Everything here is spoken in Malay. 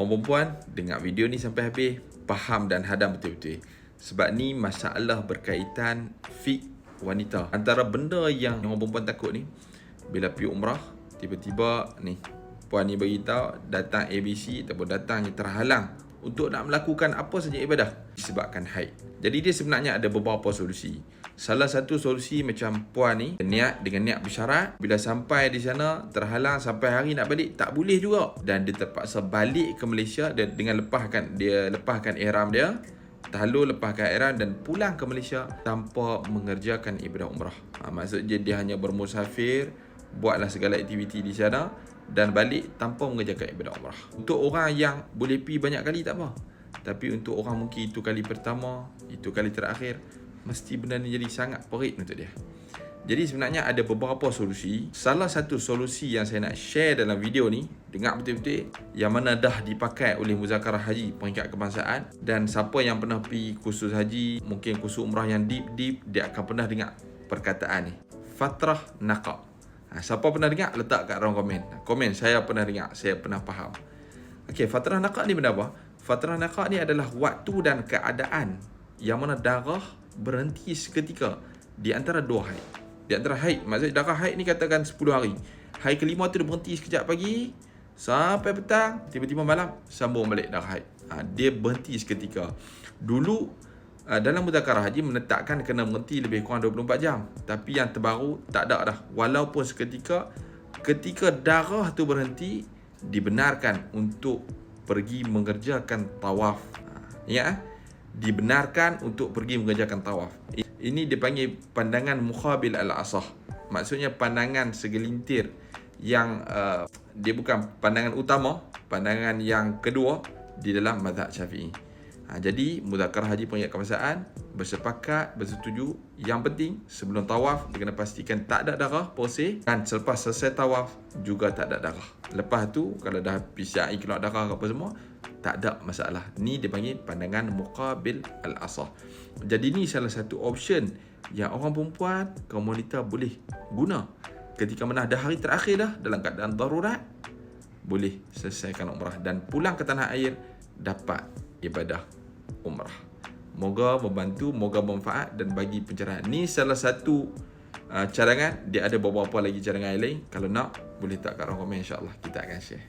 Orang perempuan, dengar video ni sampai habis, faham dan hadam betul-betul. Sebab ni masalah berkaitan fit wanita. Antara benda yang orang perempuan takut ni, bila pergi umrah, tiba-tiba ni, puan ni beritahu datang ABC ataupun datang yang terhalang untuk nak melakukan apa saja ibadah disebabkan haid. Jadi dia sebenarnya ada beberapa solusi. Salah satu solusi macam puan ni niat dengan niat bersyarat bila sampai di sana terhalang sampai hari nak balik tak boleh juga dan dia terpaksa balik ke Malaysia dengan lepaskan dia lepaskan ihram dia tahlul lepaskan ihram dan pulang ke Malaysia tanpa mengerjakan ibadah umrah. Ha, maksudnya dia hanya bermusafir buatlah segala aktiviti di sana dan balik tanpa mengerjakan ibadah umrah. Untuk orang yang boleh pi banyak kali tak apa. Tapi untuk orang mungkin itu kali pertama, itu kali terakhir, mesti benda ni jadi sangat perit untuk dia. Jadi sebenarnya ada beberapa solusi. Salah satu solusi yang saya nak share dalam video ni, dengar betul-betul, yang mana dah dipakai oleh Muzakarah Haji peringkat kebangsaan dan siapa yang pernah pergi kursus haji, mungkin kursus umrah yang deep-deep, dia akan pernah dengar perkataan ni. Fatrah Naqa. Ha, siapa pernah dengar, letak kat ruang komen. Komen, saya pernah dengar, saya pernah faham. Okey, Fatrah Naqa ni benda apa? Fatrah Naqa ni adalah waktu dan keadaan yang mana darah berhenti seketika di antara dua haid. Di antara haid, maksudnya darah haid ni katakan 10 hari. Hari kelima tu dia berhenti sekejap pagi sampai petang, tiba-tiba malam sambung balik darah haid. Ha, dia berhenti seketika. Dulu dalam muzakarah haji menetapkan kena berhenti lebih kurang 24 jam. Tapi yang terbaru tak ada dah. Walaupun seketika ketika darah tu berhenti dibenarkan untuk pergi mengerjakan tawaf. Ya, dibenarkan untuk pergi mengerjakan tawaf. Ini dipanggil pandangan mukhabil al-asah. Maksudnya pandangan segelintir yang uh, dia bukan pandangan utama, pandangan yang kedua di dalam mazhab Syafi'i. Ha, jadi muzakarah haji peringkat kebangsaan bersepakat bersetuju yang penting sebelum tawaf dia kena pastikan tak ada darah poseh dan selepas selesai tawaf juga tak ada darah. Lepas tu kalau dah PCI keluar darah apa semua tak ada masalah. Ni dia panggil pandangan muqabil al-asah. Jadi ni salah satu option yang orang perempuan kaum wanita boleh guna ketika mana dah hari terakhir dah dalam keadaan darurat boleh selesaikan umrah dan pulang ke tanah air dapat ibadah umrah. Moga membantu, moga bermanfaat dan bagi pencerahan. Ni salah satu uh, cadangan. Dia ada beberapa lagi cadangan lain. Kalau nak, boleh tak kat ruang komen insyaAllah kita akan share.